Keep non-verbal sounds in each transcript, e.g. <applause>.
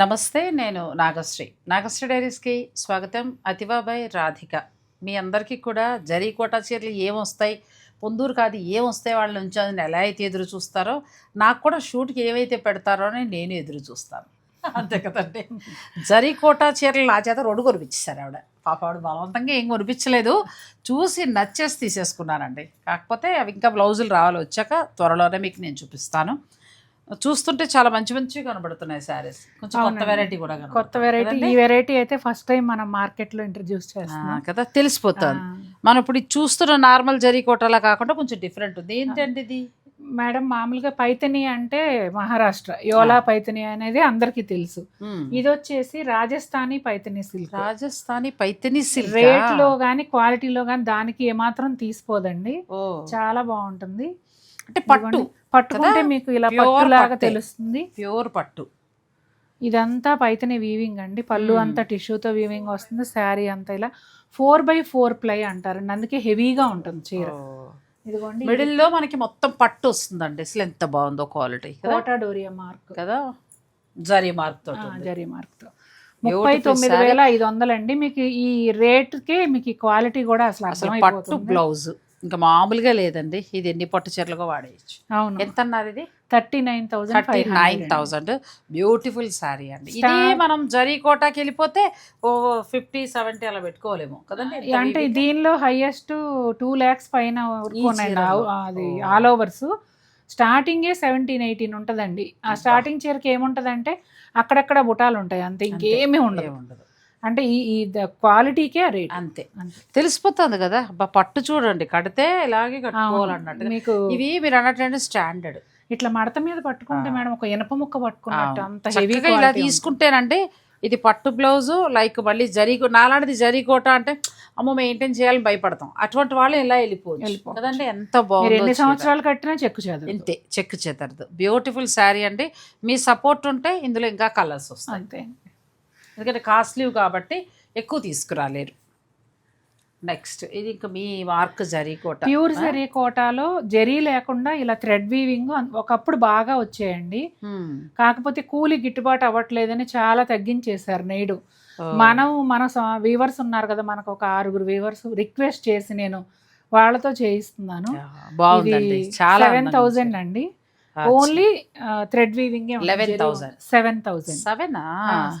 నమస్తే నేను నాగశ్రీ. నాగశ్రీ డైరీస్కి స్వాగతం. అతివాబాయ్ రాధిక. మీ అందరికీ కూడా జరీ కోటా చీరలు ఏమొస్తాయి పొందూరు కాదు ఏమొస్తాయి వాళ్ళ నుంచి అది ఎలా అయితే ఎదురు చూస్తారో నాకు కూడా షూట్కి ఏవైతే పెడతారో అని నేను ఎదురు చూస్తాను. అంతే కదండి. జరీ కోటా చీరలు నా చేత రెండు కొనిపించేశారు ఆవిడ. పాప ఆవిడ బలవంతంగా ఏం కొనిపించలేదు. చూసి నచ్చేసి తీసేసుకున్నానండి. కాకపోతే అవి ఇంకా బ్లౌజులు రావాలి వచ్చాక త్వరలోనే మీకు నేను చూపిస్తాను. చూస్తుంటే చాలా మంచి మంచివి కనబడుతున్నాయి శారీస్ కొంచెం కొత్త. వెరైటీ కూడా. కొత్త వెరైటీ ఈ? వెరైటీ అయితే ఫస్ట్ టైం మనం మార్కెట్లో ఇంట్రడ్యూస్ ఆ, చేస్తున్నాం కదా తెలిసిపోతుంది. మనం ఇప్పుడు చూస్తున్న నార్మల్ జరీ కోటలా కాకుండా కొంచెం డిఫరెంట్ ఉంది. ఏంటండి ఇది? మేడం మామూలుగా పైతని అంటే మహారాష్ట్ర. యోలా పైతని అనేది అందరికీ తెలుసు. ఇది వచ్చేసి రాజస్థానీ పైతని సిల్క్ రాజస్థానీ పైతని సిల్క్ రేట్లో గానీ క్వాలిటీలో గానీ దానికి ఏమాత్రం తీసిపోదండి. చాలా బాగుంటుంది. అంటే పట్టు. పట్టుకుంటే? మీకు ఇలా పట్టులాగా పట్టే. తెలుస్తుంది. ప్యూర్ పట్టు. ఇదంతా పైతని వీవింగ్ అండి. పళ్ళు మ్మ్. అంతా టిష్యూతో వీవింగ్ వస్తుంది. శారీ అంతా ఇలా ఫోర్ బై ఫోర్ ప్లై అంటారండి అందుకే హెవీగా ఉంటుంది చీర. ఇదిగోండి. ఇది మిడిల్లో మనకి మొత్తం పట్టు వస్తుందండి. అసలు ఎంత బాగుందో క్వాలిటీ డోరియా మార్క్ కదా? జరీ మార్క్ ఉంది. జరీ మార్క్తో. ముప్పై తొమ్మిది. వేల ఐదు వందలండి. మీకు ఈ రేట్కి మీకు ఈ క్వాలిటీ కూడా అసలు అసలు పట్టు బ్లౌజ్ ఇంకా మామూలుగా లేదండి. ఇది ఎన్ని పట్టు చీరలుగా వాడేయచ్చు. అవును. ఎంత అన్నారు ఇది? Thirty nine thousand thirty nine thousand beautiful sari అండి. ఇది మనం జరీ కోటాకి వెళ్ళిపోతే ఓ ఫిఫ్టీ సెవెంటీ అలా పెట్టుకోలేము. కదండి? అంటే? దీనిలో హైయెస్ట్ టూ ల్యాక్స్ పైన. అది. ఆల్ ఓవర్స్ స్టార్టింగే సెవెంటీన్ ఎయిటీన్ ఉంటుందండి. ఆ స్టార్టింగ్ చీరకి ఏముంటదంటే అక్కడక్కడ బుటాలు ఉంటాయి అంతే. ఇంకేమీ ఉండదు. ఏముండదు అంటే ఈ ఈ క్వాలిటీకే రేట్. అంతే. తెలిసిపోతుంది కదా. అబ్బా పట్టు చూడండి. కడితే ఇలాగే కట్టుకోవాలన్నట్టు మీకు ఇవి మీరు అన్నట్టు స్టాండర్డ్ ఇట్లా మడత మీద పట్టుకుంటే. మేడం ఒక ఇనప ముక్క పట్టుకున్నట్టు అంత హెవీ చక్కగా ఇలా తీసుకుంటేనండి ఇది పట్టు బ్లౌజు లైక్ మళ్ళీ జరీ నాలాంటిది జరీ కోట అంటే అమ్మో మెయింటైన్ చేయాలని భయపడతాం. అటువంటి వాళ్ళు ఇలా వెళ్ళిపోవచ్చు. కదండి ఎంత బాగుందో ఎన్ని. సంవత్సరాలు కట్టినా చెక్కు చేదు ఇంతే చెక్ చెదరదు. బ్యూటిఫుల్ శారీ అండి. మీ సపోర్ట్ ఉంటే ఇందులో ఇంకా కలర్స్ వస్తాయి. అంతే. ఎందుకంటే కాస్ట్లీ కాబట్టి ఎక్కువ తీసుకురాలేరు. నెక్స్ట్ ఇది ఇంకా మీ మార్క్ జరీ కోట. ప్యూర్ జరీ కోటాలో జరీ లేకుండా ఇలా థ్రెడ్ వీవింగ్ ఒకప్పుడు బాగా వచ్చాయండి. మ్మ్. కాకపోతే కూలి గిట్టుబాటు అవ్వట్లేదని చాలా తగ్గించేశారు నేడు. మనం మన వీవర్స్ ఉన్నారు కదా మనకు ఒక ఆరుగురు వీవర్స్ రిక్వెస్ట్ చేసి నేను వాళ్ళతో చేయిస్తున్నాను. యా, బాగుందండి. చాలా సెవెన్ థౌజండ్ అండి. Only thread weaving 11,000. Seven thousand seven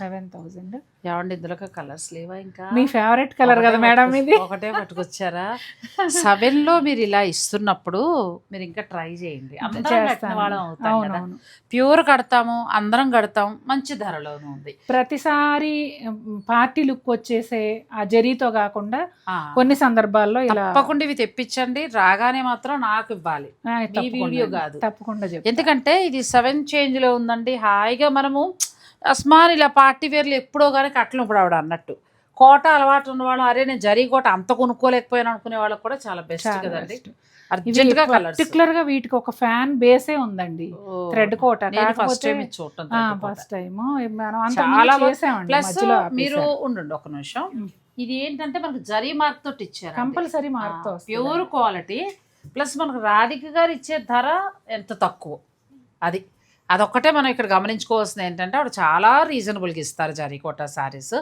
seven thousand ఏమండి ఇందులో కలర్స్ లేవా ఇంకా? మీ ఫేవరెట్ కలర్ కదా మేడం ఇది? ఒకటే పట్టుకొచ్చారా? సెవెన్లో మీరు ఇలా ఇస్తున్నప్పుడు మీరు ఇంకా ట్రై చేయండి. అందరం కట్టిన వాళ్ళం అవుతాం కదా. ప్యూర్ కడతాము అందరం కడతాం మంచి ధరలోనూ ఉంది. ప్రతిసారి పార్టీ లుక్ వచ్చేసే ఆ జరీతో కాకుండా కొన్ని సందర్భాల్లో ఇలా తప్పకుండా ఇవి తెప్పించండి. రాగానే మాత్రం నాకు ఇవ్వాలి. వీడియో. కాదు. తప్పకుండా. ఎందుకంటే ఇది సెవెన్ చేంజ్లో ఉందండి. హాయిగా మనము అస్మాన్ ఇలా పార్టీ వేర్లు ఎప్పుడో కానీ కట్టలు ఇప్పుడు ఆవిడ అన్నట్టు. కోట అలవాటు ఉన్న వాళ్ళు అరే నేను జరీ కోట అంత కొనుక్కోలేకపోయాను అనుకునే వాళ్ళకి కూడా చాలా బెస్ట్ కదండి పర్టికులర్గా వీటికి ఒక ఫ్యాన్ బేసే ఉందండి. థ్రెడ్ కోట. ఫస్ట్ టైం చూడటం. ఫస్ట్ టైం మనం చాలా ప్లస్ మీరు ఉండండి ఒక నిమిషం. ఇది ఏంటంటే మనకు జరీ మార్క్ తోటి ఇచ్చారు కంపల్సరీ మార్క్తో ప్యూర్ క్వాలిటీ ప్లస్ మనకు రాధిక గారు ఇచ్చే ధర ఎంత తక్కువ? అది. అదొక్కటే మనం ఇక్కడ గమనించుకోవాల్సింది ఏంటంటే ఆవిడ చాలా రీజనబుల్గా ఇస్తారు జరీకోట శారీస్.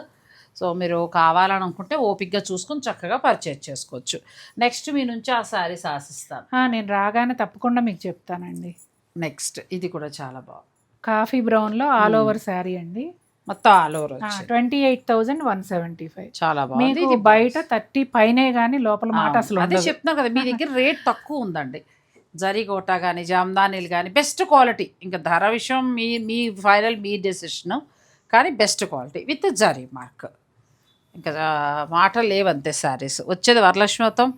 సో మీరు కావాలని అనుకుంటే ఓపిక్గా చూసుకుని చక్కగా పర్చేజ్ చేసుకోవచ్చు. నెక్స్ట్ మీ నుంచి ఆ శారీస్ ఆశిస్తాను. నేను రాగానే తప్పకుండా మీకు చెప్తానండి. నెక్స్ట్ ఇది కూడా చాలా బాగుంది. కాఫీ బ్రౌన్లో ఆల్ మ్. ఓవర్ శారీ అండి. మొత్తం all over twenty eight thousand one seventy five చాలా బాగుంది. ఇది బయట థర్టీ పైనే గానీ లోపల మాట. అసలు అదే. చెప్తున్నా కదా మీ <laughs> దగ్గర రేట్ తక్కువ ఉందండి. జరీగోట కానీ జామ్దానీలు కానీ బెస్ట్ క్వాలిటీ ఇంకా ధర విషయం మీ మీ ఫైనల్ మీ డెసిషన్ కానీ best quality with zari mark ఇంకా మాటలు లేవంతే శారీస్ వచ్చేది వరలక్ష్మి వ్రతం.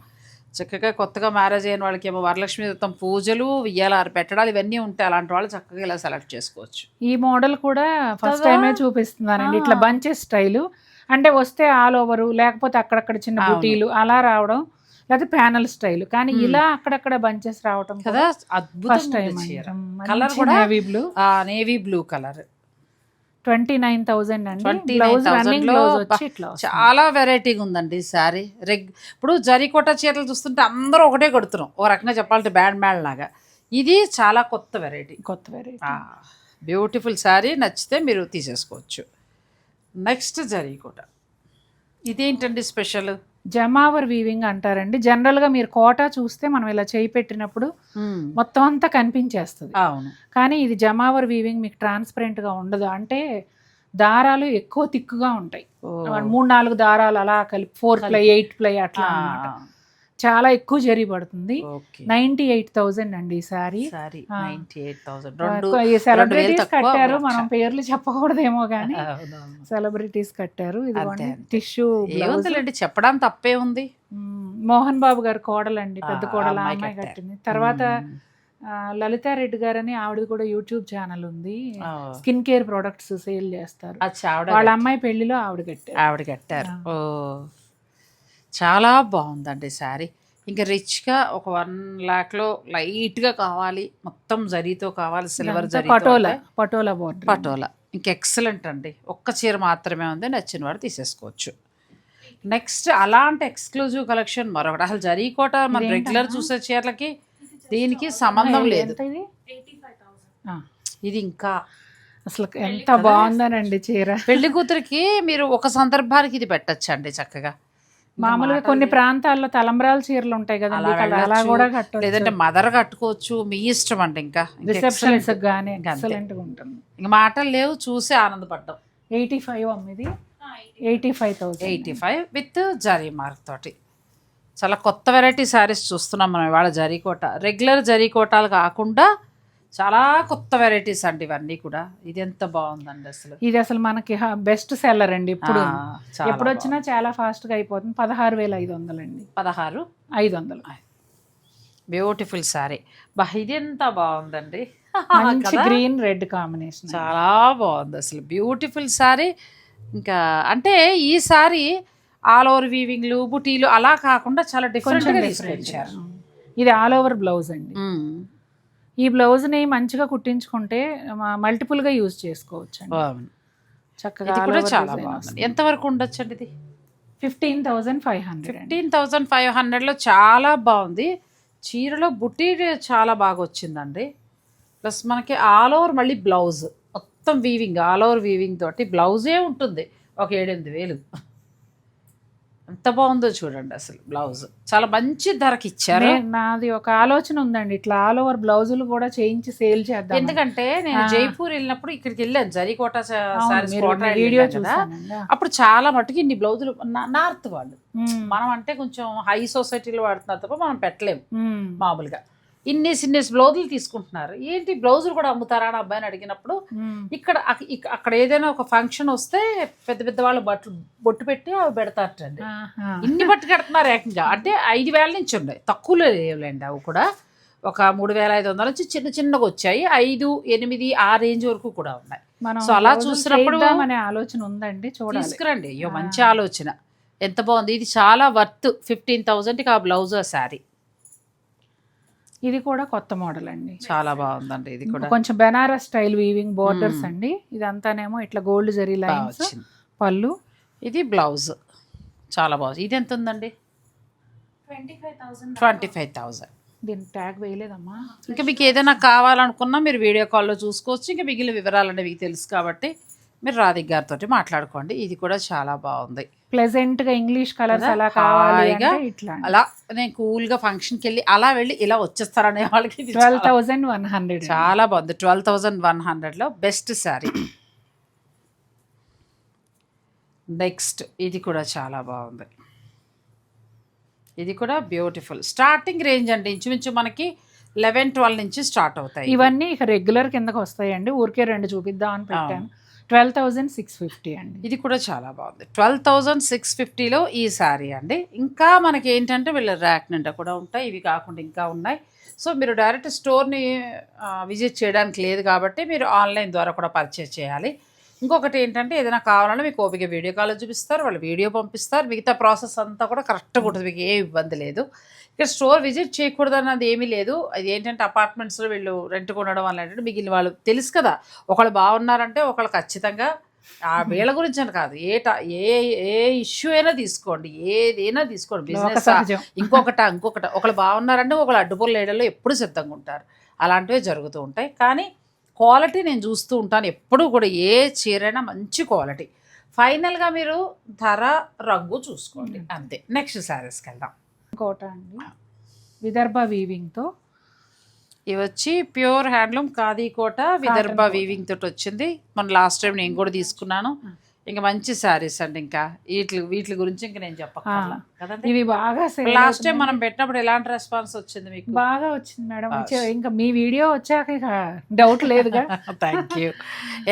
చక్కగా కొత్తగా మ్యారేజ్ అయిన వాళ్ళకి ఏమో వరలక్ష్మి వ్రతం పూజలు వియ్యాలారు పెట్టడాలు ఇవన్నీ ఉంటాయి అలాంటి వాళ్ళు చక్కగా ఇలా సెలెక్ట్ చేసుకోవచ్చు. ఈ మోడల్ కూడా ఫస్ట్? టైమే చూపిస్తున్నానండి ఇట్లా. Bunches style. అంటే వస్తే ఆల్ ఓవర్ లేకపోతే అక్కడక్కడ చిన్న. బుటీలు అలా రావడం. లేకపోతే ప్యానల్ స్టైల్. కానీ. ఇలా అక్కడక్కడ బంచెస్ రావడం కదా చీర. కలర్ కూడా navy blue navy blue colour twenty nine thousand అండి. 29,000 బ్లౌజ్ రన్నింగ్లో బ్లౌజ్ బా- వచ్చి ఇట్లా వస్తుంది. చాలా వెరైటీగా ఉందండి ఈ శారీ రెగ్ ఇప్పుడు జరీకోట చీరలు చూస్తుంటే అందరూ ఒకటే కొడుతున్నాం ఓ రకంగా చెప్పాలంటే బ్యాండ్ మ్యాడ్ లాగా. ఇది చాలా కొత్త వెరైటీ కొత్త వెరైటీ బ్యూటిఫుల్ శారీ నచ్చితే మీరు తీసేసుకోవచ్చు. నెక్స్ట్ జరీ కూడా ఇదేంటండి స్పెషల్ జమావర్ వీవింగ్ అంటారండి. జనరల్గా మీరు కోటా చూస్తే మనం ఇలా చేయి పెట్టినప్పుడు మొత్తం అంతా కనిపించేస్తుంది. అవును. కానీ ఇది జమావర్ వీవింగ్ మీకు ట్రాన్స్పరెంట్గా ఉండదు. అంటే దారాలు ఎక్కువ తిక్కుగా ఉంటాయి. మూడు నాలుగు దారాలు అలా కలిపి ఫోర్ ప్లై ఎయిట్ ప్లై అట్లా అన్నమాట. చాలా ఎక్కువ జరి పడుతుంది. నైన్టీ ఎయిట్ థౌజండ్ అండి ఈ సారీ. థౌసండ్ సెలబ్రిటీస్ కట్టారు మనం. పేర్లు చెప్పకూడదేమో కానీ. సెలబ్రిటీస్ కట్టారు. ఇది. టిష్యూ చెప్పడం తప్పే ఉంది. మోహన్ బాబు గారు కోడలండి పెద్ద కోడలు అమ్మాయి. కట్టింది. తర్వాత లలితారెడ్డి గారని ఆవిడ కూడా యూట్యూబ్ ఛానల్ ఉంది. స్కిన్ కేర్ ప్రొడక్ట్స్ సేల్ చేస్తారు. వాళ్ళ. అమ్మాయి పెళ్ళిలో ఆవిడ కట్టారు. ఆవిడ కట్టారు. ఓ. చాలా బాగుందండి శారీ. ఇంకా రిచ్గా ఒక వన్ ల్యాక్లో లైట్గా కావాలి. మొత్తం జరీతో కావాలి. Silver zari patola patola border patola. ఇంకా ఎక్సలెంట్ అండి. ఒక్క చీర మాత్రమే ఉంది. నచ్చిన వాడు తీసేసుకోవచ్చు. నెక్స్ట్ అలాంటి ఎక్స్క్లూజివ్ కలెక్షన్ మరొకటి. అసలు జరీకోట మన? రెగ్యులర్ చూసే చీరలకి దీనికి సంబంధం లేదు. ఇది ఆ, ఇది ఇంకా అసలు ఎంత బాగుందనండి చీర. పెళ్ళి కూతురికి మీరు ఒక సందర్భానికి ఇది పెట్టచ్చండి చక్కగా. మామూలుగా కొన్ని. ప్రాంతాల్లో తలంబ్రాల చీరలు ఉంటాయి కదండి అలా. కూడా కట్టొచ్చు లేదంటే మదర్ కట్టుకోవచ్చు మీ ఇష్టం అండి ఇంకా ఇంకా రిసెప్షన్స్ excellent. గానీ ఇంకా అంతే. ఎక్సలెంట్గా ఉంటుంది ఇంకా మాటలు లేవు చూసి ఆనందపడ్డాం eighty five అమ్మిది eighty five thousand eighty five with zari mark తోటి చాలా కొత్త వెరైటీ శారీస్ చూస్తున్నాం మనం ఇవాళ జరీకోట రెగ్యులర్ జరీకోటాలు కాకుండా చాలా కొత్త వెరైటీస్ అండి ఇవన్నీ కూడా. ఇది ఎంత బాగుందండి అసలు. ఇది అసలు మనకి బెస్ట్ సెల్లర్ అండి ఇప్పుడు. ఎప్పుడు వచ్చినా చాలా ఫాస్ట్గా అయిపోతుంది. పదహారు వేల ఐదు వందలండి బాగుంది. పదహారు? ఐదు వందలు. బ్యూటిఫుల్ శారీ బా ఇది ఎంత బాగుందండి. <laughs> మంచి? గ్రీన్ రెడ్ కాంబినేషన్ చాలా బాగుంది అసలు. బ్యూటిఫుల్ శారీ ఇంకా అంటే ఈ శారీ ఆల్ ఓవర్ వీవింగ్లు బుటీలు అలా కాకుండా చాలా డిఫరెంట్గా తీసుకొచ్చారు. ఇది ఆల్ ఓవర్ బ్లౌజ్ అండి. ఈ బ్లౌజ్ని మంచిగా కుట్టించుకుంటే మల్టిపుల్గా యూజ్ చేసుకోవచ్చు అండి చక్కగా ఇది కూడా చాలా బాగుంది. ఎంతవరకు ఉండొచ్చండి ఇది? Fifteen thousand five hundred fifteen thousand five హండ్రెడ్లో చాలా బాగుంది. చీరలో బుటీ చాలా బాగా వచ్చిందండి. ప్లస్ మనకి ఆల్ ఓవర్ మళ్ళీ బ్లౌజ్. మొత్తం వీవింగ్ ఆల్ ఓవర్ వీవింగ్ తోటి బ్లౌజే ఉంటుంది. ఒక ఏడెనిమిది వేలు. ఎంత బాగుందో చూడండి అసలు బ్లౌజ్. చాలా మంచి ధరకి ఇచ్చారు. నాది ఒక ఆలోచన ఉందండి. ఇట్లా ఆల్ ఓవర్ బ్లౌజులు కూడా చేయించి సేల్ చేద్దాం ఎందుకంటే నేను. జైపూర్ వెళ్ళినప్పుడు ఇక్కడికి వెళ్ళాను. జరీకోట వీడియో అప్పుడు చాలా మటుకు ఇన్ని బ్లౌజులు నార్త్ వాళ్ళు. మనం అంటే కొంచెం హై సొసైటీలో వాడుతున్నారు తప్ప మనం పెట్టలేము మ్మ్. మామూలుగా. ఇన్ని ఇన్ని బ్లౌజులు తీసుకుంటున్నారు. ఏంటి బ్లౌజులు కూడా అమ్ముతారా అని అబ్బాయిని అడిగినప్పుడు. ఇక్కడ అక్- ఇక్- అక్కడ ఏదైనా ఒక ఫంక్షన్ వస్తే పెద్ద పెద్ద వాళ్ళు బట్టలు బొట్టు పెట్టి అవి పెడతారటండి. ఇన్ని బట్టు కడుతున్నారు ఏకంగా. అంటే ఐదు వేల నుంచి ఉన్నాయి. తక్కువలో లేవులేండి అవి కూడా. ఒక మూడు వేల ఐదు వందల నుంచి చిన్న చిన్నగా వచ్చాయి. ఐదు ఎనిమిది ఆ రేంజ్ వరకు కూడా ఉన్నాయి. సో అలా చూసినప్పుడు- చేయిద్దామనే ఆలోచన ఉందండి చూడాలి. తీసుకురండి. అయ్యో. మంచి ఆలోచన. ఎంత బాగుంది. ఇది చాలా వర్త్ ఫిఫ్టీన్ థౌజండ్కి ఆ బ్లౌజ్ ఆ శారీ. ఇది కూడా కొత్త మోడల్ అండి చాలా బాగుందండి. ఇది కూడా. కొంచెం Banaras style weaving borders hmm. అండి. ఇదంతానేమో ఇట్లా గోల్డ్ జరీ లైన్స్. పళ్ళు. ఇది బ్లౌజ్ చాలా బాగుంది ఇది ఎంత ఉందండి ట్వంటీ ఫైవ్ థౌజండ్ దీని ట్యాగ్ వేయలేదమ్మా. ఇంకా మీకు ఏదైనా కావాలనుకున్నా మీరు వీడియో కాల్లో చూసుకోవచ్చు. ఇంకా మిగిలిన వివరాలన్నీ మీకు తెలుసు కాబట్టి మీరు రాధిక్ గారితో మాట్లాడుకోండి. ఇది కూడా చాలా బాగుంది. ప్లెజెంట్గా ఇంగ్లీష్ కలర్స్? అలా కావాలి ఇట్లా అలా నేను కూల్గా ఫంక్షన్కి వెళ్ళి అలా వెళ్ళి ఇలా వచ్చేస్తారనే వాళ్ళకి ట్వెల్వ్ చాలా- థౌజండ్ వన్ హండ్రెడ్ చాలా బాగుంది. ట్వెల్వ్ థౌజండ్ వన్ హండ్రెడ్లో బెస్ట్ శారీ నెక్స్ట్ ఇది కూడా చాలా బాగుంది. ఇది కూడా బ్యూటిఫుల్ స్టార్టింగ్ రేంజ్ అండి. ఇంచుమించు మనకి లెవెన్ ట్వెల్వ్ నుంచి స్టార్ట్ అవుతాయి. ఇవన్నీ ఇక రెగ్యులర్ కిందకి వస్తాయండి. ఊరికే రెండు చూపిద్దాం అని పెట్టాను ట్వెల్వ్ థౌజండ్ సిక్స్ ఫిఫ్టీ అండి. ఇది కూడా చాలా బాగుంది. ట్వెల్వ్ థౌజండ్ సిక్స్ ఫిఫ్టీలో ఈ శారీ అండి. ఇంకా మనకి ఏంటంటే వీళ్ళ ర్యాక్ నిండా కూడా ఉంటాయి ఇవి కాకుండా ఇంకా ఉన్నాయి. సో మీరు డైరెక్ట్ స్టోర్ని విజిట్ చేయడానికి లేదు కాబట్టి మీరు ఆన్లైన్ ద్వారా కూడా పర్చేస్ చేయాలి. ఇంకొకటి ఏంటంటే ఏదైనా కావాలన్నా మీకు ఓపిక వీడియో కాల్ చూపిస్తారు వాళ్ళు వీడియో పంపిస్తారు. మిగతా ప్రాసెస్ అంతా కూడా కరెక్ట్గా ఉంటుంది మీకు ఏ ఇబ్బంది లేదు. ఇక్కడ స్టోర్ విజిట్ చేయకూడదు అన్నది ఏమీ లేదు. అది ఏంటంటే అపార్ట్మెంట్స్లో వీళ్ళు రెంట్ కొనడం వల్ల ఏంటంటే మిగిలిన వాళ్ళు తెలుసు కదా. ఒకళ్ళు బాగున్నారంటే ఒకళ్ళు ఖచ్చితంగా ఆ వీళ్ళ గురించి అని కాదు. ఏ ట- ఏ ఏ ఇష్యూ అయినా తీసుకోండి. ఏదైనా తీసుకోండి. బిజినెస్ ఇంకొకట ఇంకొకట. ఒకళ్ళు బాగున్నారంటే ఒకళ్ళు అడ్డుపొలు వేయడంలో ఎప్పుడు సిద్ధంగా ఉంటారు. అలాంటివే జరుగుతూ ఉంటాయి. కానీ క్వాలిటీ నేను చూస్తూ ఉంటాను. ఎప్పుడూ కూడా ఏ చీరైనా మంచి క్వాలిటీ ఫైనల్గా మీరు ధర రంగు చూసుకోండి. అంతే. నెక్స్ట్ శారీస్కి వెళ్దాం. కోట అండి. విదర్భ వీవింగ్తో. ఇవి వచ్చి pure handloom khadi Kota Vidarbha. Weaving తోటి వచ్చింది. మన లాస్ట్ టైం నేను కూడా తీసుకున్నాను. ఇంకా మంచి శారీస్ అండి ఇంకా. వీటి వీటి గురించి ఇంకా నేను కదండి? ఇవి బాగా లాస్ట్ టైం. మనం పెట్టినప్పుడు ఎలాంటి రెస్పాన్స్ వచ్చింది మీకు? బాగా వచ్చింది మేడం. ఇంకా మీ వీడియో వచ్చాక ఇక డౌట్ లేదుగా. థ్యాంక్ యూ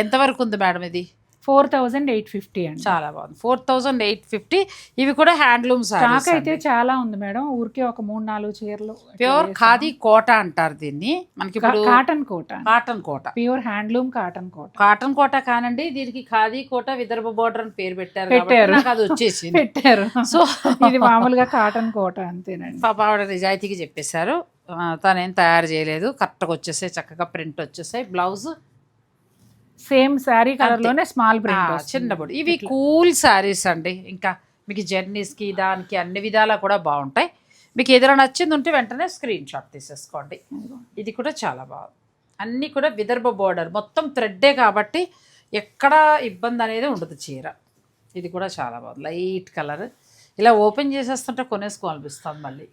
ఎంతవరకు ఉంది మేడం ఇది? ఫోర్ థౌజండ్ ఎయిట్ ఫిఫ్టీ అండి. చాలా బాగుంది. ఫోర్ థౌజండ్ ఎయిట్ ఫిఫ్టీ ఇవి కూడా హ్యాండ్లూమ్ స్టాక్ అయితే చాలా ఉంది మేడం. ఊరికే ఒక మూడు నాలుగు చీరలు ప్యూర్. ఖాదీ కోట అంటారు దీన్ని. మనకి cotton Kota. Cotton Kota. Pure handloom cotton Kota. Cotton Kota కానండి దీనికి ఖాదీ కోట విదర్భ బోర్డర్ అని పేరు పెట్టారు పెట్టారు. అది వచ్చేసింది. పెట్టారు. సో ఇది మామూలుగా కాటన్ కోట అంతేనండి. పాప ఆవిడ నిజాయితీగా చెప్పేశారు. తనేం తయారు చేయలేదు. కరెక్ట్గా వచ్చేసాయి చక్కగా ప్రింట్ వచ్చేసాయి. బ్లౌజ్ సేమ్ శారీ కలర్లోనే స్మాల్ ప్రింట్ చిన్న బొడి ఇవి కూల్ శారీస్ అండి. ఇంకా మీకు జర్నీస్కి దానికి అన్ని విధాలా కూడా బాగుంటాయి. మీకు ఏదైనా నచ్చింది ఉంటే వెంటనే స్క్రీన్ షాట్ తీసేసుకోండి. ఇది కూడా చాలా బాగుంది. అన్నీ కూడా విదర్భ బోర్డర్ మొత్తం థ్రెడ్డే కాబట్టి ఎక్కడ ఇబ్బంది అనేది ఉండదు చీర. ఇది కూడా చాలా బాగుంది. లైట్ కలర్ ఇలా ఓపెన్ చేసేస్తుంటే కొనేసుకోవాలనిపిస్తుంది మళ్ళీ.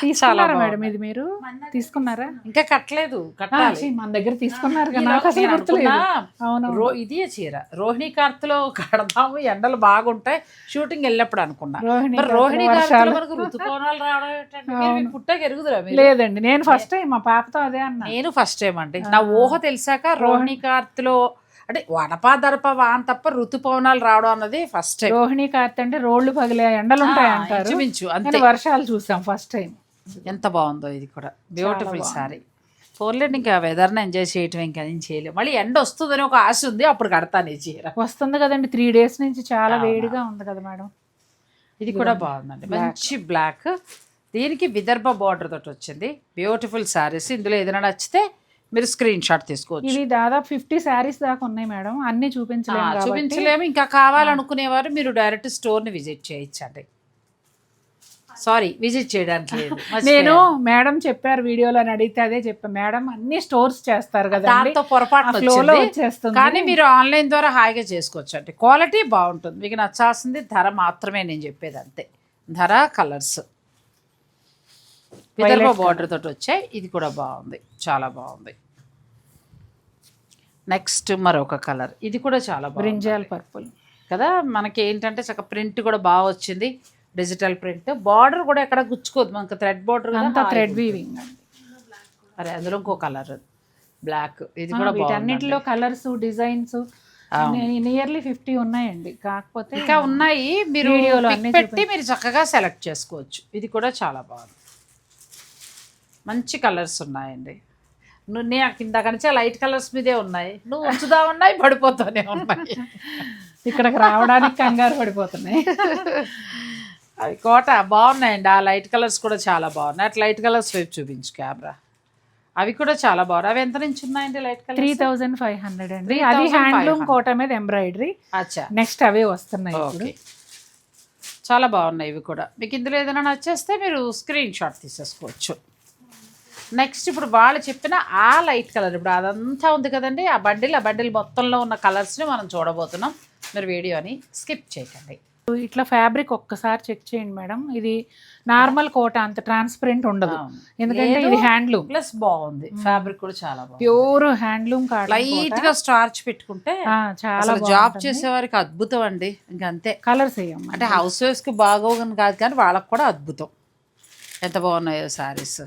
తీసుకున్నారా బాగుంది. మేడం ఇది మీరు? తీసుకున్నారా? ఇంకా కట్టలేదు కట్టాలి. మన దగ్గర తీసుకున్నారు కదా నేను- నాకు అసలు నేను గుర్తులేదు. అనుకున్నా, అవును రో ఇది చీర. రోహిణి కార్తెలో కడదాము ఎండలు బాగుంటాయి. షూటింగ్ వెళ్ళినప్పుడు అనుకున్నా. రోహిణి. మనకు ఋతుపవనాలు రావడం పుట్టాక ఎరుగుదురా లేదండి నేను ఫస్ట్ టైం మా పాపతో అదే అన్నా. నేను ఫస్ట్ టైం అండి. నా ఊహ తెలిసాక రోహిణి కార్తెలో అంటే వడపా దడప వాన్ తప్ప ఋతుపవనాలు రావడం అన్నది ఫస్ట్ టైం రోహిణి కార్తె అంటే రోడ్లు పగిలే ఎండలు ఉంటాయి అంటారు. అంతే. వర్షాలు చూసాం ఫస్ట్ టైం ఎంత బాగుందో ఇది కూడా. బ్యూటిఫుల్. సారీ ఫోర్లేండి ఇంకా వెదర్ని ఎంజాయ్ చేయటం ఇంకా నేను చేయలేము మళ్ళీ ఎండ వస్తుందని ఒక ఆశ ఉంది అప్పుడు కడతాను ఈ చీర. వస్తుంది కదండి త్రీ డేస్ నుంచి చాలా. వేడిగా ఉంది కదా మేడం. ఇది కూడా బాగుందండి. మంచి బ్లాక్ దీనికి విదర్భ బార్డర్ తోటి వచ్చింది. బ్యూటిఫుల్ శారీస్ ఇందులో ఏదైనా నచ్చితే మీరు స్క్రీన్ షాట్ తీసుకోవచ్చు. ఇవి దాదాపు ఫిఫ్టీ శారీస్ దాకా ఉన్నాయి మేడం. అన్ని చూపించలేము చూపించలేము. ఇంకా కావాలనుకునేవారు మీరు డైరెక్ట్ స్టోర్ని విజిట్ చేయించండి సారీ విజిట్ చేయడానికి లేదు. <laughs> నేను మేడం చెప్పారు వీడియోలో అని అడిగితే అదే చెప్పాను మేడం అన్ని స్టోర్స్ చేస్తారు కదండి. దాంతో పొరపాటు కానీ మీరు ఆన్లైన్ ద్వారా హాయిగా చేసుకోవచ్చు అండి క్వాలిటీ బాగుంటుంది. మీకు నచ్చాల్సింది ధర మాత్రమే నేను చెప్పేది అంతే. ధర కలర్స్ విదర్భ బార్డర్ తోటి వచ్చాయి ఇది కూడా బాగుంది చాలా బాగుంది. నెక్స్ట్ మరొక కలర్ ఇది కూడా చాలా బాగుంది. బ్రింజాల్ పర్పుల్ కదా మనకి ఏంటంటే చక్క ప్రింట్ కూడా బాగా వచ్చింది డిజిటల్ ప్రింట్ బార్డర్ కూడా ఎక్కడ గుచ్చుకోదు మనకి థ్రెడ్ బార్డర్ అంతా థ్రెడ్ వీవింగ్ అరే అందులో ఇంకో కలర్ బ్లాక్ ఇది కూడా వీటన్నిటిలో కలర్స్ డిజైన్స్ నియర్లీ ఫిఫ్టీ ఉన్నాయండి కాకపోతే ఇంకా ఉన్నాయి మీరు పెట్టి మీరు చక్కగా సెలెక్ట్ చేసుకోవచ్చు ఇది కూడా చాలా బాగుంది. మంచి కలర్స్ ఉన్నాయండి. నువ్వు నేను ఇందాక నుంచి లైట్ కలర్స్ మీదే ఉన్నాయి. నువ్వు <laughs> ఉంచుదా ఉన్నాయి పడిపోతూనే ఉన్నాయి. ఇక్కడికి రావడానికి కంగారు పడిపోతున్నాయి. <laughs> అవి కోట బాగున్నాయండి. ఆ లైట్ కలర్స్ కూడా చాలా బాగున్నాయి. అట్లా లైట్ కలర్స్ వైపు చూపించు కెమెరా. అవి కూడా చాలా బాగున్నాయి. అవి ఎంత నుంచి ఉన్నాయండి light three colour thousand five hundred అండి. 3,500. అది హ్యాండ్లూమ్ కోట మీద ఎంబ్రాయిడరీ. అచ్చా. నెక్స్ట్ అవే వస్తున్నాయి ఓకే. చాలా బాగున్నాయి ఇవి కూడా. మీకు ఇందులో ఏదైనా నచ్చేస్తే మీరు స్క్రీన్ షాట్ తీసేసుకోవచ్చు. నెక్స్ట్ ఇప్పుడు వాళ్ళు చెప్పిన ఆ లైట్ కలర్ ఇప్పుడు అదంతా ఉంది కదండి. ఆ బండిల్ ఆ బండిల్ మొత్తంలో ఉన్న కలర్స్ని మనం చూడబోతున్నాం. మీరు వీడియోని స్కిప్ చేయకండి. ఇట్లా ఫ్యాబ్రిక్ ఒక్కసారి చెక్ చేయండి మేడం. ఇది నార్మల్ కోట అంత ట్రాన్స్పరెంట్ ఉండదు. ఎందుకంటే ఇది హ్యాండ్లూమ్ ప్లస్ బాగుంది. ఫ్యాబ్రిక్ కూడా చాలా ప్యూర్ హ్యాండ్లూమ్ లైట్గా స్టార్చ్ పెట్టుకుంటే చాలా జాబ్ చేసే వారికి అద్భుతం అండి. ఇంకా అంతే. కలర్స్ వేయం అంటే హౌస్ వైఫ్స్కి బాగోగని కాదు కానీ వాళ్ళకి కూడా అద్భుతం. ఎంత బాగున్నాయో శారీస్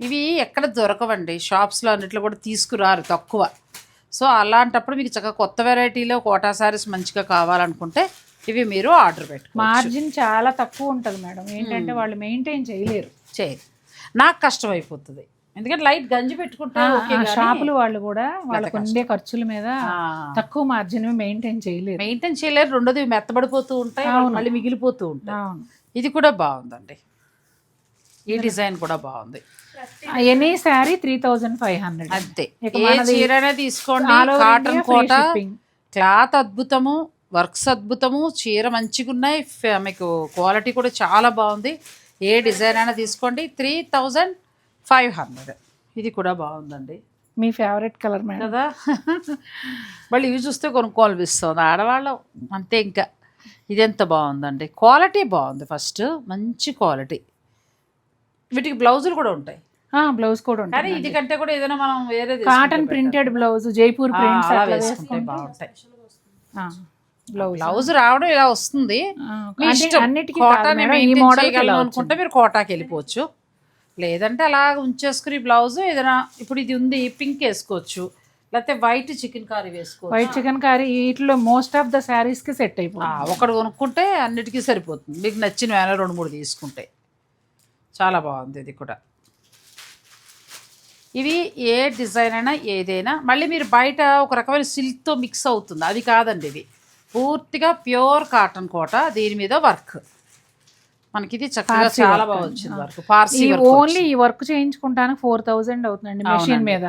ఇవి ఎక్కడ దొరకవండి. షాప్స్లో అన్నిట్లో కూడా తీసుకురారు తక్కువ. సో అలాంటప్పుడు మీకు చక్కగా కొత్త వెరైటీలో కోటా శారీస్ మంచిగా కావాలనుకుంటే ఇవి మీరు ఆర్డర్ పెట్టుకోవచ్చు. మార్జిన్ చాలా తక్కువ ఉంటుంది మేడం. ఏంటంటే వాళ్ళు మెయింటైన్ చేయలేరు. చేయదు నాకు కష్టం అయిపోతుంది. ఎందుకంటే లైట్ గంజి పెట్టుకుంటే షాపులు వాళ్ళు కూడా వాళ్ళకు ఉండే ఖర్చుల మీద తక్కువ మార్జిన్ మెయింటైన్ చేయలేరు. మెయింటైన్ చేయలేరు. రెండోది మెత్తబడిపోతూ ఉంటాయి. మళ్ళీ మిగిలిపోతూ ఉంటాయి. ఇది కూడా బాగుందండి. ఈ డిజైన్ కూడా బాగుంది. Any sari three thousand five hundred. అంతే. ఏ చీరైనా తీసుకోండి కాటన్ కోట. క్లాత్ అద్భుతము వర్క్స్ అద్భుతము చీర మంచిగా ఉన్నాయి మీకు క్వాలిటీ కూడా చాలా బాగుంది. ఏ డిజైన్ అయినా తీసుకోండి త్రీ థౌజండ్ ఫైవ్ హండ్రెడ్. ఇది కూడా బాగుందండి. మీ ఫేవరెట్ కలర్ మేడం కదా? <laughs> మళ్ళీ ఇవి చూస్తే కొనుక్కోవాలనిపిస్తుంది. ఆడవాళ్ళం అంతే ఇంకా. ఇది ఎంత బాగుందండి. క్వాలిటీ బాగుంది ఫస్ట్ మంచి క్వాలిటీ. వీటికి బ్లౌజులు కూడా ఉంటాయి. బ్లౌజ్ కూడా కానీ ఉంటుంది ఇది కంటే కూడా ఏదైనా మనం వేరే cotton printed blouse Jaipur prints అలా వేసుకుంటే బాగుంటాయి. బ్లౌజ్ రావడం ఇలా వస్తుంది. అన్నిటికీ ఈ మోడల్ అనుకుంటే మీరు కోటాకి వెళ్ళిపోవచ్చు. లేదంటే అలా ఉంచేసుకుని బ్లౌజ్ ఏదైనా ఇప్పుడు ఇది ఉంది పింక్ వేసుకోవచ్చు. లేకపోతే వైట్ చికెన్ కర్రీ వేసుకోవచ్చు. వైట్ చికెన్ కర్రీ వీటిలో మోస్ట్ ఆఫ్ ద శారీస్కి సెట్ అయిపోతుంది. ఒకటి కొనుక్కుంటే అన్నిటికీ సరిపోతుంది. మీకు నచ్చిన వేల రెండు మూడు తీసుకుంటే. చాలా బాగుంది ఇది కూడా. ఇవి ఏ డిజైన్ అయినా ఏదైనా మళ్ళీ మీరు బయట ఒక రకమైన సిల్క్తో మిక్స్ అవుతుంది. అది కాదండి ఇది. పూర్తిగా ప్యూర్ కాటన్ కోట దీని మీద వర్క్. మనకి ఇది చక్కగా చాలా బాగా. వచ్చింది. వర్క్. పార్సీ ఓన్లీ ఈ వర్క్ చేయించుకుంటానికి ఫోర్ థౌజండ్ అవుతుందండి మెషిన్. మీద.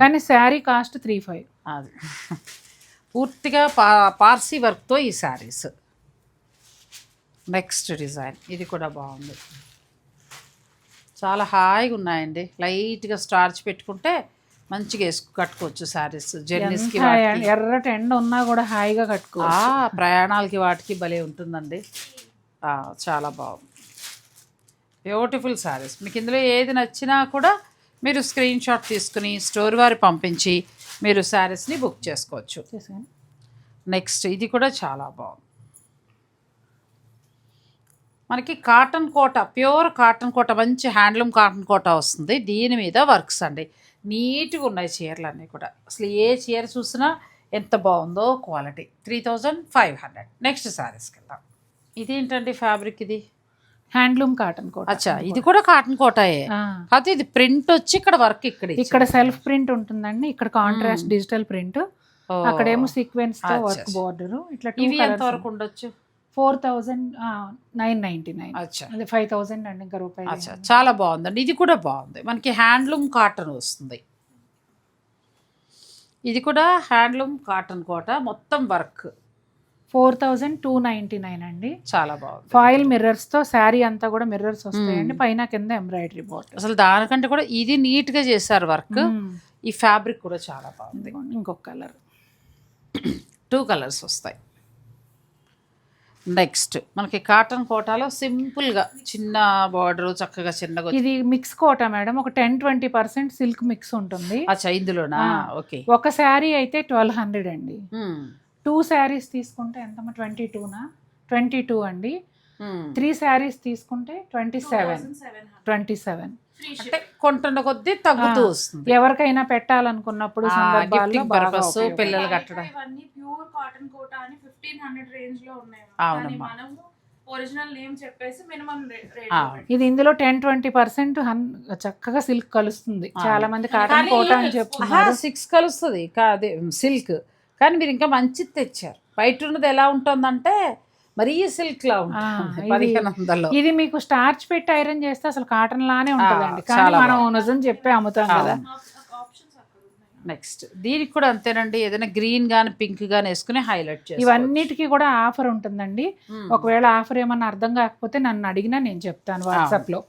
కానీ శారీ కాస్ట్ త్రీ ఫైవ్. అది. <laughs> పూర్తిగా పా పార్సీ వర్క్తో ఈ శారీస్. నెక్స్ట్ డిజైన్ ఇది కూడా బాగుంది. చాలా హాయిగా ఉన్నాయండి. లైట్గా స్టార్చ్ పెట్టుకుంటే మంచిగా వేసుకు కట్టుకోవచ్చు శారీస్. జర్నీస్కి ఎర్రట ఎండ ఉన్నా కూడా హాయిగా కట్టుకో ప్రయాణాలకి వాటికి భలే ఉంటుందండి. చాలా బాగుంది. Beautiful saris. మీకు ఇందులో ఏది నచ్చినా కూడా మీరు స్క్రీన్ షాట్ తీసుకుని స్టోర్ వారి పంపించి మీరు శారీస్ని బుక్ చేసుకోవచ్చు. నెక్స్ట్ ఇది కూడా చాలా బాగుంది. మనకి cotton Kota pure cotton Kota మంచి హ్యాండ్లూమ్ కాటన్ కోట వస్తుంది. దీని మీద వర్క్స్ అండి. నీట్గా ఉన్నాయి చీరలు అన్నీ కూడా. అసలు ఏ చీర చూసినా ఎంత బాగుందో quality. Three thousand five hundred. Next శారీస్కి వెళ్దాం. ఇదేంటండి ఫ్యాబ్రిక్ ఇది? హ్యాండ్లూమ్ కాటన్ కూడా అచ్చా ఇది కూడా కాటన్ కోటాయే. కాకపోతే ఇది ప్రింట్ వచ్చి ఇక్కడ వర్క్ ఇక్కడ. ఇక్కడ సెల్ఫ్ ప్రింట్ ఉంటుందండి. ఇక్కడ కాంట్రాస్ట్ డిజిటల్ ప్రింట్. అక్కడేమో సీక్వెన్స్ వర్క్. బోర్డర్. ఇట్లా ఇవి ఎంత వరకు ఉండొచ్చు? Four thousand nine ninety nine. అచ్చా. అదే ఫైవ్ థౌసండ్ అండి ఇంకా రూపాయలు అచ్చా చాలా బాగుందండి. ఇది కూడా బాగుంది. మనకి హ్యాండ్లూమ్ కాటన్ వస్తుంది. ఇది కూడా హ్యాండ్లూమ్ కాటన్ కోట మొత్తం work. Four thousand two ninety nine అండి. చాలా బాగుంది. ఫాయిల్ మిర్రర్స్తో శారీ అంతా కూడా మిర్రర్స్ వస్తాయండి. పైన కింద ఎంబ్రాయిడరీ బోర్డర్ అసలు దానికంటే కూడా ఇది నీట్గా చేశారు వర్క్. ఈ ఫ్యాబ్రిక్ కూడా చాలా బాగుంది. ఇంకొక కలర్. <clears throat> టూ కలర్స్ వస్తాయి. నెక్స్ట్ మనకి కాటన్ కోటాలో సింపుల్గా చిన్న బార్డర్ చక్కగా చిన్నగా ఇది మిక్స్ కోట మేడం. ఒక ten twenty percent silk mix ఉంటుంది. అచ్చా ఇందులోనా. ఓకే. ఒక శారీ అయితే ట్వెల్వ్ హండ్రెడ్ అండి. టూ శారీస్ తీసుకుంటే ఎంతమ్మా ట్వంటీ టూనా ట్వంటీ టూ అండి. త్రీ శారీస్ తీసుకుంటే ట్వంటీ సెవెన్ ట్వంటీ సెవెన్ అంటే కొంటున్న కొద్దీ తగ్గుతూ వస్తుంది. ఎవరికైనా పెట్టాలనుకున్నప్పుడు. పిల్లలు కట్టడం. ప్యూర్ కాటన్ కోట అని ఫిఫ్టీన్ హండ్రెడ్ రేంజ్లో ఉన్నాయి అవునమ్మా. మనము ఒరిజినల్ నేమ్ చెప్పేసి మినిమం. ఇది ఇందులో టెన్ ట్వంటీ పర్సెంట్ చక్కగా సిల్క్ కలుస్తుంది. చాలా మంది కాటన్ కోట అని చెప్తున్నారు. సిక్స్ కలుస్తుంది. కాదే సిల్క్. కానీ మీరు ఇంకా మంచిది తెచ్చారు. బయట ఉన్నది ఎలా ఉంటుందంటే మరీ సిల్క్ లా ఉంటుంది. ఇది- మీకు స్టార్చ్ పెట్టి ఐరన్ చేస్తే అసలు కాటన్ లానే ఉంటుందండి. కానీ మనం. నిజం చెప్పి అమ్ముతాం కదా అవును. ఆప్షన్స్ అక్కడ ఉన్నాయి నెక్స్ట్. దీనికి కూడా అంతేనండి. ఏదైనా గ్రీన్ గాని పింక్ గాని వేసుకుని హైలైట్ చేసి ఇవన్నిటికీ కూడా ఆఫర్ ఉంటుందండి. ఒకవేళ ఆఫర్ ఏమన్నా అర్థం కాకపోతే నన్ను అడిగినా నేను చెప్తాను వాట్సాప్లో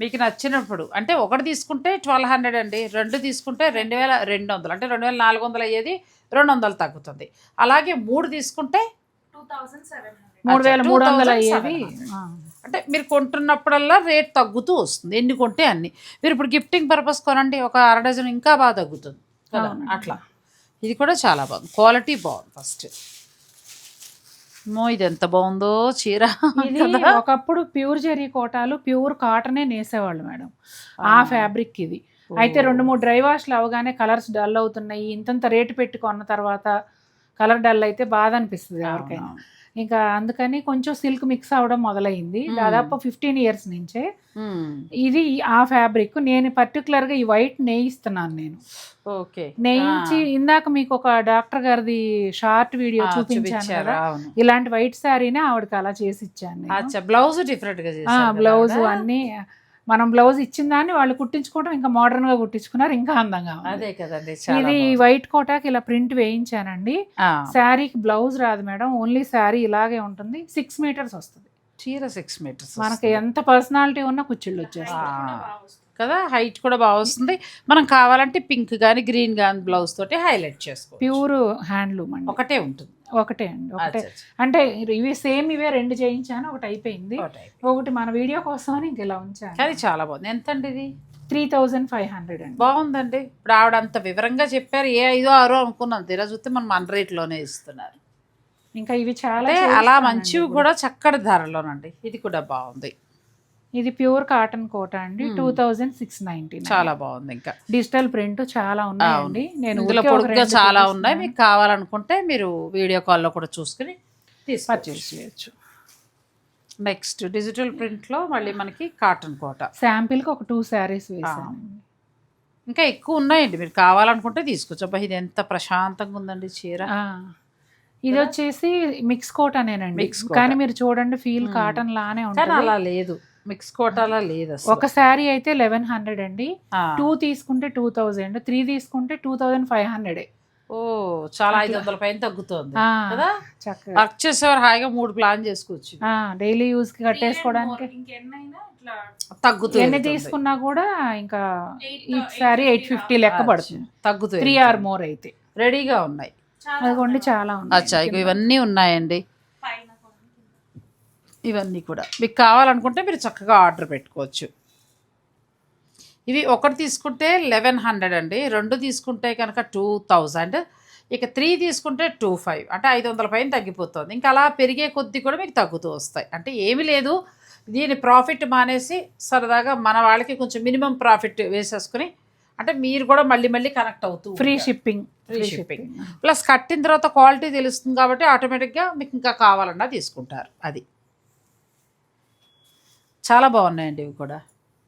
మీకు నచ్చినప్పుడు. అంటే ఒకటి తీసుకుంటే ట్వెల్వ్ హండ్రెడ్ అండి. రెండు తీసుకుంటే రెండు వేల రెండు వందలు. అంటే రెండు వేల నాలుగు వందలు అయ్యేది రెండు వందలు తగ్గుతుంది. అలాగే మూడు తీసుకుంటే టూ థౌసండ్ సెవెన్ హండ్రెడ్. మూడు వేల మూడు వందలు 2700. అయ్యేవి. ఆ. అంటే మీరు కొంటున్నప్పుడల్లా రేట్ తగ్గుతూ వస్తుంది. ఎన్ని కొంటే అన్ని. మీరు ఇప్పుడు గిఫ్టింగ్ పర్పస్ కొనండి. ఒక అర డజన్ ఇంకా బాగా తగ్గుతుంది. కదా. అట్లా. ఇది కూడా చాలా బాగుంది. క్వాలిటీ బాగుంది ఫస్ట్ మో ఇది ఎంత బాగుందో చీర? ఒకప్పుడు ప్యూర్ జరీ కోటాలు ప్యూర్ కాటనే నేసేవాళ్ళు మేడం. ఆ. ఫ్యాబ్రిక్ ఇది. అయితే రెండు మూడు డ్రై వాష్లు అవగానే కలర్స్ డల్ అవుతున్నాయి. ఇంతంత రేటు పెట్టి కొన్న తర్వాత కలర్ డల్ అయితే బాధ అనిపిస్తుంది ఎవరికైనా. ఇంకా అందుకని కొంచెం సిల్క్ మిక్స్ అవడం మొదలైంది. దాదాపు ఫిఫ్టీన్ ఇయర్స్ నుంచే. ఇది ఆ ఫ్యాబ్రిక్ నేను particular గా ఈ వైట్ నేయిస్తున్నాను నేను. ఓకే. నేయించి ఇందాక మీకు ఒక డాక్టర్ గారిది షార్ట్ వీడియో చూపించాను కదా. ఇలాంటి వైట్ శారీనే ఆవిడకి అలా చేసి ఇచ్చాను బ్లౌజ్ డిఫరెంట్గా బ్లౌజ్? అన్ని మనం బ్లౌజ్ ఇచ్చిన దాన్ని వాళ్ళు కుట్టించుకోవడం ఇంకా మోడర్న్గా కుట్టించుకున్నారు ఇంకా అందంగా ఉంది. అదే కదండి చాలా ఇది. వైట్ కోటాకి ఇలా ప్రింట్ వేయించానండి. శారీకి బ్లౌజ్ రాదు మేడం ఓన్లీ శారీ ఇలాగే ఉంటుంది సిక్స్ మీటర్స్ వస్తుంది. చీర సిక్స్ మీటర్స్ మనకి ఎంత పర్సనాలిటీ ఉన్నా కుచ్చిళ్ళు వచ్చేస్తాయి. కదా హైట్ కూడా బాగా వస్తుంది. మనం కావాలంటే పింక్ కానీ గ్రీన్ కానీ బ్లౌజ్ తోటి హైలైట్ చేసుకో ప్యూర్ హ్యాండ్లూమ్ అండి. ఒకటే ఉంటుంది. ఒకటే అండి ఒకటే. అంటే ఇవి సేమ్ ఇవే రెండు చేయించాను ఒకటి అయిపోయింది. ఒకటే. మన వీడియో కోసం అని ఇంక ఇలా ఉంచాను. కానీ చాలా బాగుంది. ఎంత అండి ఇది? త్రీ థౌజండ్ ఫైవ్ హండ్రెడ్ అండి. బాగుందండి. ఇప్పుడు ఆవిడ అంత వివరంగా చెప్పారు ఏ ఐదో ఆరో అనుకున్నాం తీరా చూస్తే మనం మన రేట్లోనే ఇస్తున్నారు. ఇంకా ఇవి చాలా అలా మంచివి. కూడా చక్కటి ధరలోనండి. ఇది కూడా బాగుంది. ఇది ప్యూర్ కాటన్ కోట అండి Hmm. Two thousand six ninety చాలా బాగుంది ఇంకా. డిజిటల్ ప్రింట్ చాలా ఉన్నాయండి. నేను పొడుగ్గా చాలా. ఉన్నాయి. మీకు కావాలనుకుంటే మీరు వీడియో కాల్లో కూడా చూసుకుని పర్చేస్ చేయొచ్చు. నెక్స్ట్ డిజిటల్ ప్రింట్లో మళ్ళీ మనకి కాటన్ కోట. శాంపిల్కి ఒక టూ శారీస్ వేసాను. ఇంకా ఎక్కువ ఉన్నాయండి. మీరు కావాలనుకుంటే తీసుకోవచ్చు అబ్బా ఇది ఎంత ప్రశాంతంగా ఉందండి చీర. ఇది వచ్చేసి మిక్స్ కోట్ అనేనండి. కానీ మీరు చూడండి ఫీల్ Hmm. కాటన్ లానే కానీ ఉంటుంది. అలా లేదు. మిక్స్ కోట అలా లేదు ఒక శారీ అయితే లెవెన్ హండ్రెడ్ అండి. టూ తీసుకుంటే టూ థౌజండ్ త్రీ తీసుకుంటే టూ థౌజండ్ ఫైవ్ హండ్రెడ్. ఓ చాలా ఐదు వందల పైన తగ్గుతుంది. కదా? చక్కగా. వర్క్ చేసేవారు హాయిగా మూడు ప్లాన్ చేసుకోవచ్చు. డైలీ యూస్కి కట్టేసుకోవడానికి. తగ్గుతుంది ఎన్ని తీసుకున్నా కూడా ఇంకా ఈ శారీ ఎయిట్ ఫిఫ్టీ లెక్క పడుతుంది. తగ్గుతుంది త్రీ ఆర్ మోర్ అయితే. రెడీగా ఉన్నాయి. అదిగోండి. చాలా ఉన్నాయి. ఇవన్నీ ఉన్నాయండి. ఇవన్నీ కూడా. మీకు కావాలనుకుంటే మీరు చక్కగా ఆర్డర్ పెట్టుకోవచ్చు. ఇవి ఒకటి తీసుకుంటే లెవెన్ హండ్రెడ్ అండి. రెండు తీసుకుంటే కనుక టూ థౌజండ్. ఇక త్రీ తీసుకుంటే టూ ఫైవ్. అంటే ఐదు వందల పైన తగ్గిపోతుంది. ఇంకా అలా పెరిగే కొద్దీ కూడా మీకు తగ్గుతూ వస్తాయి. అంటే ఏమీ లేదు. దీని ప్రాఫిట్ మానేసి సరదాగా మన వాళ్ళకి కొంచెం మినిమం ప్రాఫిట్ వేసేసుకుని అంటే మీరు కూడా మళ్ళీ మళ్ళీ కనెక్ట్ అవుతూ free. Shipping Free shipping. Plus కట్టిన తర్వాత క్వాలిటీ తెలుస్తుంది కాబట్టి ఆటోమేటిక్గా మీకు ఇంకా కావాలన్నా తీసుకుంటారు. అది. చాలా బాగున్నాయండి ఇవి కూడా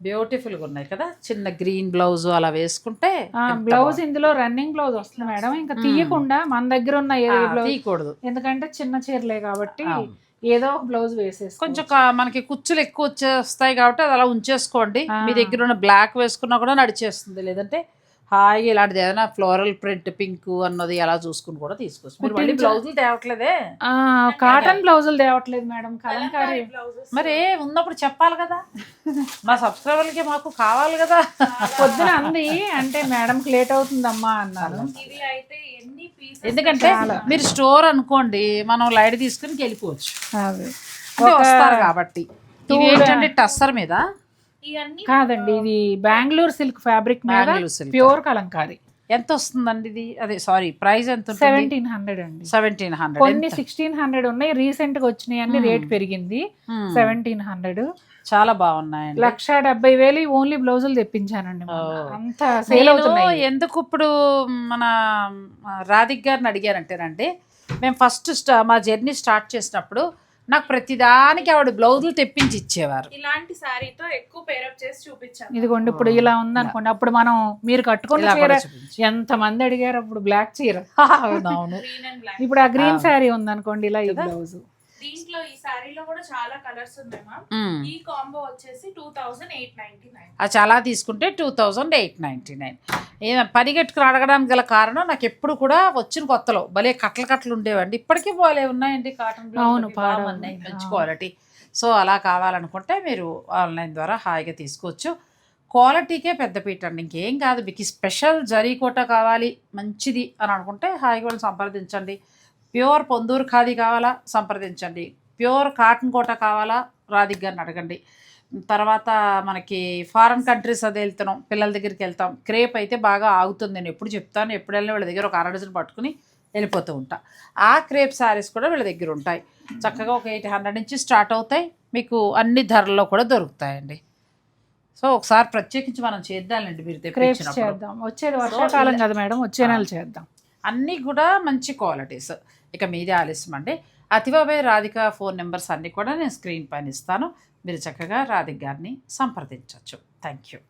బ్యూటిఫుల్గా ఉన్నాయి కదా చిన్న గ్రీన్ బ్లౌజ్ అలా వేసుకుంటే బ్లౌజ్. ఇందులో రన్నింగ్ బ్లౌజ్ వస్తుంది మేడం ఇంకా మ్మ్. తీయకుండా మన దగ్గర ఉన్న ఆ, ఏ బ్లౌజ్ తీయకూడదు ఎందుకంటే చిన్న చీరలే కాబట్టి. ఏదో ఒక బ్లౌజ్ వేసేసి కొంచెం మనకి కుచ్చులు ఎక్కువ వచ్చేస్తాయి కాబట్టి అది అలా ఉంచేసుకోండి. మీ దగ్గర ఉన్న బ్లాక్ వేసుకున్నా కూడా నడిచేస్తుంది లేదంటే హాయిగా ఇలాంటిది ఏదైనా ఫ్లోరల్ ప్రింట్ పింక్ అన్నది అలా చూసుకుని కూడా తీసుకోవచ్చు బ్లౌజులు తేవట్లేదే? కాటన్ బ్లౌజులు తేవట్లేదు మేడం కలంకారీ. మరి ఉన్నప్పుడు చెప్పాలి కదా. మా సబ్స్క్రైబర్లకి మాకు కావాలి కదా. పొద్దున అంది అంటే మేడంకి లేట్ అవుతుందమ్మా అన్నారు. ఇది అయితే ఎన్ని పీసెస్ ఎందుకంటే. మీరు స్టోర్ అనుకోండి మనం లైట్ తీసుకుని వెళ్ళిపోవచ్చు. వస్తారు కాబట్టి. ఇవి ఏంటంటే టస్సర్ మీద? కాదండి ఇది బెంగళూరు సిల్క్ ఫ్యాబ్రిక్ మీద. ప్యూర్ కలంకారీ ఎంత వస్తుందండి ఇది? అదే సారీ ప్రైస్ ఎంత సెవెంటీన్ హండ్రెడ్ అండి. సెవెంటీన్ కొన్ని హండ్రెడ్ సిక్స్టీన్ హండ్రెడ్ ఉన్నాయి. రీసెంట్గా వచ్చినాయి అన్ని మ్మ్. రేట్ పెరిగింది. Seventeen hundred. చాలా బాగున్నాయండి. లక్ష డెబ్బై వేలు ఓన్లీ బ్లౌజులు తెప్పించానండి. అంత సేల్ నేను అవుతున్నాయి. ఎందుకు ఇప్పుడు మన రాధిక్ గారిని అడిగారంటేనండి మేము ఫస్ట్ స్టా మా జర్నీ స్టార్ట్ చేసినప్పుడు నాకు ప్రతిదానికి ఆవిడ బ్లౌజులు తెప్పించి ఇచ్చేవారు. ఇలాంటి శారీతో ఎక్కువ పేరప్ చేసి చూపించాను. ఇదిగోండి ఇప్పుడు ఇలా ఉందనుకోండి అప్పుడు మనం మీరు కట్టుకున్న చీర. ఎంత మంది అడిగారు అప్పుడు బ్లాక్ చీర? అవునవును. ఇప్పుడు ఆ గ్రీన్. శారీ ఉందనుకోండి ఇలా ఈ? బ్లౌజ్. దీంట్లో ఈ శారీలో కూడా చాలా కలర్స్ ఉన్నాయి మ్యామ్ మ్మ్. ఈ కాంబో వచ్చేసి two thousand eight ninety nine. అది చాలా తీసుకుంటే two thousand eight ninety nine. పరిగెట్టుకుని అడగడానికి గల కారణం నాకు ఎప్పుడు కూడా వచ్చిన కొత్తలో. భలే కట్టలు కట్టలు ఉండేవండి. ఇప్పటికీ బాగాలే ఉన్నాయండి కాటన్ అవును. బాగున్నాయి, మంచి. క్వాలిటీ సో అలా కావాలనుకుంటే మీరు ఆన్లైన్ ద్వారా హాయిగా తీసుకోవచ్చు. క్వాలిటీకే పెద్దపీట అండి. ఇంకేం కాదు మీకు స్పెషల్ జరీ కోట కావాలి మంచిది అని అనుకుంటే హాయిగా వాళ్ళని సంప్రదించండి. ప్యూర్ పొందూరు ఖాదీ కావాలా? సంప్రదించండి. ప్యూర్ కాటన్ కోట కావాలా? రాధిక్ గారిని అడగండి. తర్వాత మనకి ఫారెన్ కంట్రీస్ అదే వెళ్తున్నాం. పిల్లల దగ్గరికి వెళ్తాం. క్రేప్ అయితే బాగా ఆగుతుంది. నేను ఎప్పుడు చెప్తాను. ఎప్పుడు వెళ్ళినా వీళ్ళ దగ్గర ఒక అర డజన్ పట్టుకుని వెళ్ళిపోతూ ఉంటా. ఆ క్రేప్ శారీస్ కూడా వీళ్ళ దగ్గర ఉంటాయి. చక్కగా ఒక ఎయిట్ హండ్రెడ్ నుంచి స్టార్ట్ అవుతాయి. మీకు అన్ని ధరల్లో కూడా దొరుకుతాయండి. సో ఒకసారి ప్రత్యేకించి మనం చేద్దామండి మీరు చేద్దాం. వచ్చేది వర్షాకాలం కదా మేడం. వచ్చే నెల చేద్దాం. అన్నీ కూడా మంచి క్వాలిటీస్. ఇక మీదే ఆలస్యం అండి. అతిబాబాయ్ రాధిక ఫోన్ నెంబర్స్ అన్నీ కూడా నేను స్క్రీన్ పైన ఇస్తాను. మీరు చక్కగా రాధిక్ గారిని సంప్రదించవచ్చు థ్యాంక్ యూ